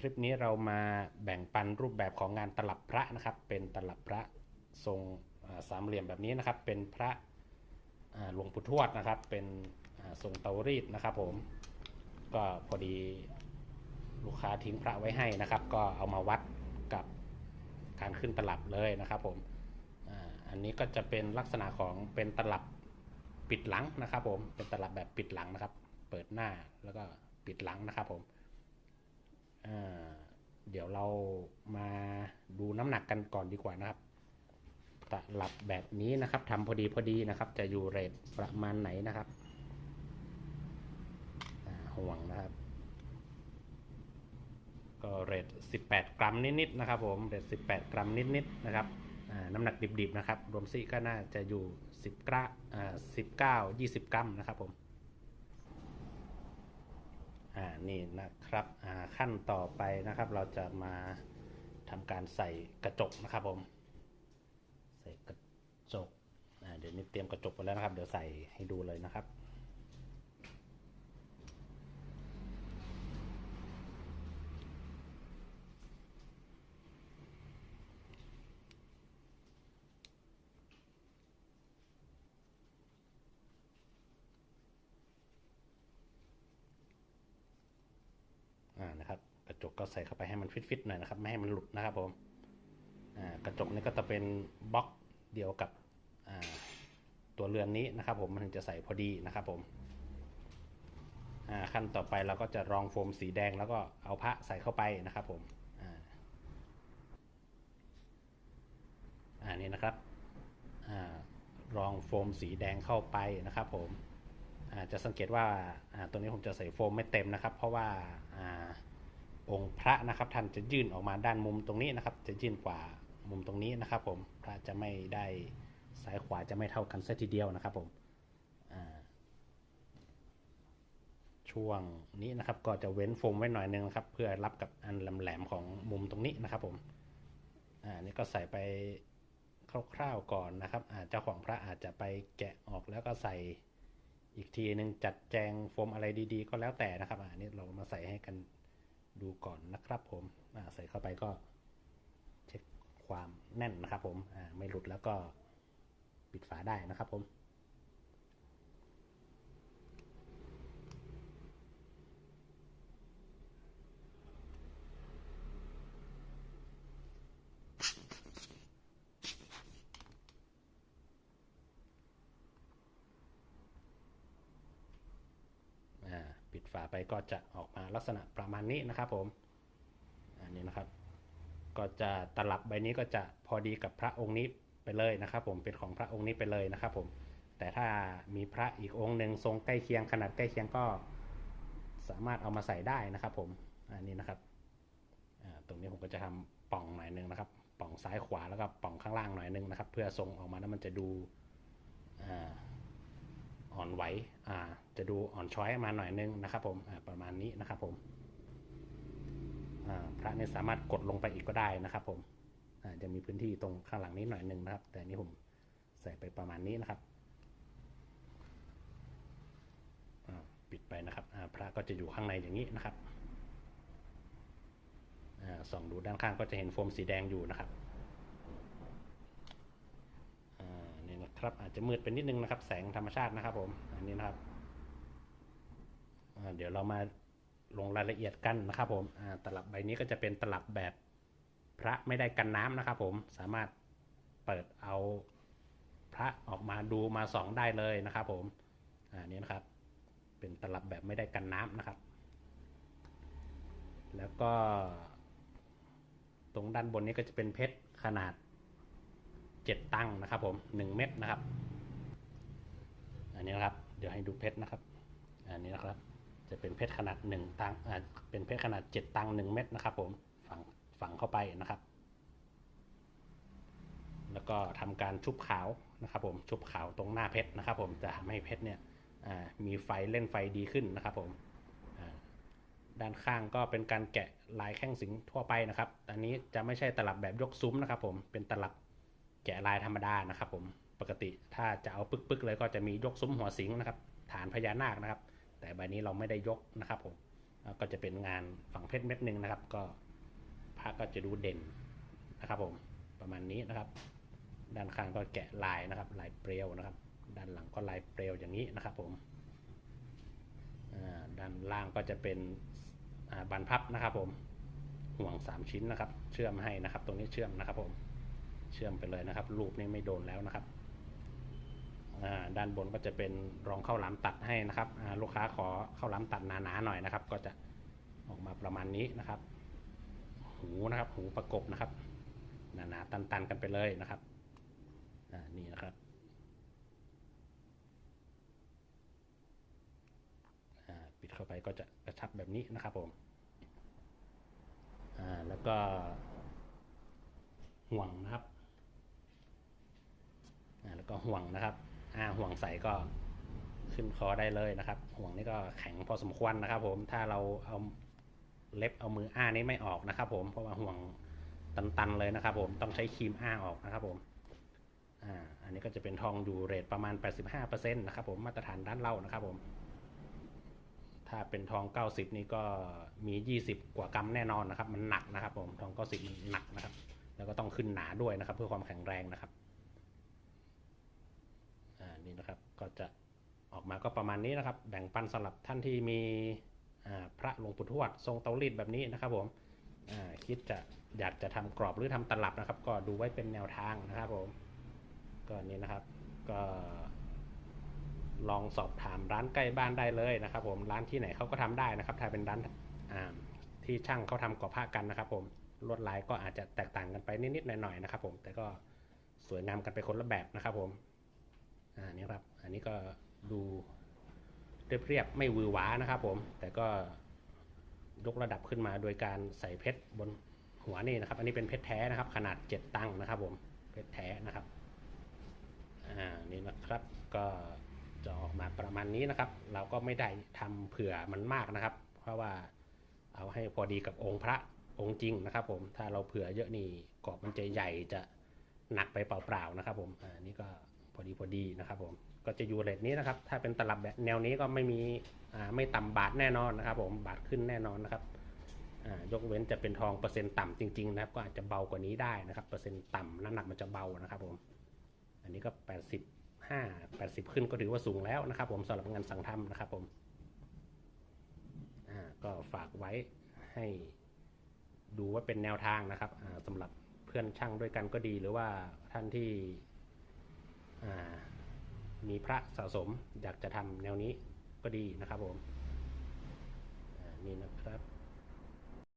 คลิปนี้เรามาแบ่งปันรูปแบบของงานตลับพระนะครับ เป็นตลับพระทรงสามเหลี่ยมแบบนี้นะครับ เป็นพระหลวงปู่ทวดนะครับ เป็นทรงเตารีดนะครับ ผมก็พอดีลูกค้าทิ้งพระไว้ให้นะครับ ก็เอามาวัดกับการขึ้นตลับเลยนะครับผมอันนี้ก็จะเป็นลักษณะของเป็นตลับปิดหลังนะครับ ผมเป็นตลับแบบปิดหลังนะครับ เปิดหน้าแล้วก็ปิดหลังนะครับผม เดี๋ยวเรามาดูน้ำหนักกันก่อนดีกว่านะครับตลับแบบนี้นะครับทำพอดีพอดีนะครับ จะอยู่เรทประมาณไหนนะครับห่วงนะครับ ก็เรท18 กรัมนิดๆนะครับ ผมเรท18 กรัมนิดๆนะครับน้ำหนักดิบๆนะครับ รวมซี่ก็น่าจะอยู่ 10กรัม19 20 กรัมนะครับผม อ่านี่นะครับอ่าขั้นต่อไปนะครับ เราจะมาทำการใส่กระจกนะครับผม ใส่กระจกอ่าเดี๋ยวนี้เตรียมกระจกไปแล้วนะครับ เดี๋ยวใส่ให้ดูเลยนะครับ อ่านะครับ ก็ใส่เข้าไปให้มันฟิตๆหน่อยนะครับ ไม่ให้มันหลุดนะครับผมกระจกนี่ก็จะเป็นบล็อกเดียวกับตัวเรือนนี้นะครับ ผมมันถึงจะใส่พอดีนะครับผมขั้นต่อไปเราก็จะรองโฟมสีแดงแล้วก็เอาพระใส่เข้าไปนะครับผมอ่าอ่านี่นะครับอรองโฟมสีแดงเข้าไปนะครับ ผมจะสังเกตว่าอ่าตัวนี้ผมจะใส่โฟมไม่เต็มนะครับ เพราะว่า องค์พระนะครับ ท่านจะยื่นออกมาด้านมุมตรงนี้นะครับ จะยื่นกว่ามุมตรงนี้นะครับ ผมพระจะไม่ได้ซ้ายขวาจะไม่เท่ากันสัทีเดียวนะครับผมช่วงนี้นะครับก็จะเว้นโฟมไว้หน่อยนึงนะครับ เพื่อรับกับอันแหลมๆของมุมตรงนี้นะครับผมอ่านี่ก็ใส่ไปคร่าวๆก่อนนะครับอาเจ้าของพระอาจจะไปแกะออกแล้วก็ใส่อีกทีหนึ่งจัดแจงโฟมอะไรดีๆ ก็แล้วแต่นะครับอันนี้เรามาใส่ให้กัน ดูก่อนนะครับผมใส่เข้าไปก็เช็คความแน่นนะครับผมไม่หลุดแล้วก็ปิดฝาได้นะครับผม อ่าปิด ฝาไปก็จะออกมาลักษณะประมาณนี้นะครับผมอันนี้นะครับ ก็จะตลับใบนี้ก็จะพอดีกับพระองค์นี้ไปเลยนะครับผมเป็นของพระองค์นี้ไปเลยนะครับผมแต่ถ้ามีพระอีกองค์หนึ่งทรงใกล้เคียงขนาดใกล้เคียงก็สามารถเอามาใส่ได้นะครับผมอันนี้นะครับตรงนี้ผมก็จะทำป่องหน่อยหนึงนะครับ ป่องซ้ายขวาแล้วก็ป่องข้างล่างหน่อยหนึงนะครับ เพื่อทรงออกมาแล้วมันจะดูอ่า อ่อนไหวอ่าจะดูอ่อนช้อยมาหน่อยนึงนะครับผมอ่าประมาณนี้นะครับผมอ่าพระเนี่ยสามารถกดลงไปอีกก็ได้นะครับ ผมอ่าจะมีพื้นที่ตรงข้างหลังนี้หน่อยนึงนะครับ แต่นี้ผมใส่ไปประมาณนี้นะครับอ่าปิดไปนะครับอ่าพระก็จะอยู่ข้างในอย่างนี้นะครับอ่าส่องดูด้านข้างก็จะเห็นโฟมสีแดงอยู่นะครับ อ่านี่นะ ครับอาจจะมืดไปนิดนึงนะครับ แสงธรรมชาตินะครับ ผม อันนี้นะครับเดี๋ยวเรามาลงรายละเอียดกันนะครับ ผมตลับใบนี้ก็จะเป็นตลับแบบพระไม่ได้กันน้ำนะครับ ผมสามารถเปิดเอาพระออกมาดูมาส่องได้เลยนะครับ ผมอ่านี่นะครับ เป็นตลับแบบไม่ได้กันน้ำนะครับ แล้วก็ตรงด้านบนนี้ก็จะเป็นเพชรขนาด เจ็ดตังค์นะครับผมหนึ่งเม็ดนะครับ อันนี้นะครับ เดี๋ยวให้ดูเพชรนะครับ อันนี้นะครับ จะเป็นเพชรขนาดหนึ่งตังค์เป็นเพชรขนาดเจ็ดตังค์หนึ่งเม็ดนะครับ ผมฝังฝังเข้าไปนะครับ แล้วก็ทำการชุบขาวนะครับผมชุบขาวตรงหน้าเพชรนะครับ ผมจะทำให้เพชรเนี่ยมีไฟเล่นไฟดีขึ้นนะครับ ผมด้านข้างก็เป็นการแกะลายแข้งสิงทั่วไปนะครับ อันนี้จะไม่ใช่ตลับแบบยกซุ้มนะครับ ผม เป็นตลับ แกะลายธรรมดานะครับ ผมปกติถ้าจะเอาปึกๆเลยก็จะมียกซุ้มหัวสิงนะครับ ฐานพญานาคนะครับ แต่ใบนี้เราไม่ได้ยกนะครับผมก็จะเป็นงานฝังเพชรเม็ดหนึ่งนะครับ ก็พระก็จะดูเด่นนะครับ ผมประมาณนี้นะครับ ด้านข้างก็แกะลายนะครับ ลายเปรียวนะครับ ด้านหลังก็ลายเปรียวอย่างนี้นะครับ ผมด้านล่างก็จะเป็นบานพับนะครับ ผมห่วง 3 ชิ้นนะครับ เชื่อมให้นะครับ ตรงนี้เชื่อมนะครับผม เชื่อมไปเลยนะครับ รูปนี้ไม่โดนแล้วนะครับด้านบนก็จะเป็นรองข้าวหลามตัดให้นะครับลูกค้าขอข้าวหลามตัดหนาๆหน่อยนะครับ ก็จะออกมาประมาณนี้นะครับ หูนะครับ หูประกบนะครับหนาๆตันๆกันไปเลยนะครับนี่นะครับปิดเข้าไปก็จะกระชับแบบนี้นะครับผมแล้วก็ห่วงนะครับ ก็ห่วงนะครับ อ่าห่วงใส่ก็ขึ้นคอได้เลยนะครับ ห่วงนี่ก็แข็งพอสมควรนะครับ ผมถ้าเราเอาเล็บเอามืออ้านี้ไม่ออกนะครับ ผมเพราะว่าห่วงตันๆเลยนะครับ ผมต้องใช้ครีมอ้าออกนะครับ ผมอ่าอันนี้ก็จะเป็นทองอยู่เรทประมาณ 85%นะครับ ผมมาตรฐานด้านเล่านะครับ ผม ถ้าเป็นทอง 90 นี่ก็มี 20 กว่ากรัมแน่นอนนะครับ มันหนักนะครับ ผมทอง 90มันหนักนะครับ แล้วก็ต้องขึ้นหนาด้วยนะครับ เพื่อความแข็งแรงนะครับ นี่นะครับ ก็จะออกมาก็ประมาณนี้นะครับ แบ่งปันสำหรับท่านที่มีพระหลวงปู่ทวดทรงเตารีดแบบนี้นะครับผมคิดจะอยากจะทำกรอบหรือทำตลับนะครับ ก็ดูไว้เป็นแนวทางนะครับผมก็นี่นะครับก็ลองสอบถามร้านใกล้บ้านได้เลยนะครับ ผมร้านที่ไหนเขาก็ทำได้นะครับ ถ้าเป็นร้านที่ช่างเขาทำก่อบผ้ากันนะครับ ผมลวดลายก็อาจจะแตกต่างกันไปนิดๆหน่อยๆนะครับ ผมแต่ก็สวยงามกันไปคนละแบบนะครับผม อ่านี่ครับ อันนี้ก็ดูเรียบๆไม่วือหวานะครับผม แต่ก็ยกระดับขึ้นมาโดยการใส่เพชรบนหัวนี่นะครับ อันนี้เป็นเพชรแท้นะครับ ขนาด 7 ตังค์นะครับผม เพชรแท้นะครับ อ่า นี่นะครับ ก็จะออกมาประมาณนี้นะครับ เราก็ไม่ได้ทำเผื่อมันมากนะครับ เพราะว่าเอาให้พอดีกับองค์พระองค์จริงนะครับ ผม ถ้าเราเผื่อเยอะนี่กรอบมันจะใหญ่จะหนักไปเปล่าๆนะครับ ผม อ่า นี่ก็ อดีพอดีนะครับผมก็จะอยู่เรทนี้นะครับ ถ้าเป็นตลับแบบแนวนี้ก็ไม่มีไม่ต่ำบาทแน่นอนนะครับ ผมบาทขึ้นแน่นอนนะครับยกเว้นจะเป็นทองเปอร์เซ็นต์ต่ำจริงๆนะครับ ก็อาจจะเบากว่านี้ได้นะครับเปอร์เซ็นต์ต่ำน้ำหนักมันจะเบานะครับผมอันนี้ก็85 80 ขึ้นก็ถือว่าสูงแล้วนะครับ ผมสำหรับงานสั่งทำนะครับผมก็ฝากไว้ให้ดูว่าเป็นแนวทางนะครับอ่าสำหรับเพื่อนช่างด้วยกันก็ดีหรือว่าท่านที่ มีพระสะสมอยากจะทำแนวนี้ก็ดีนะครับผมนี่นะครับ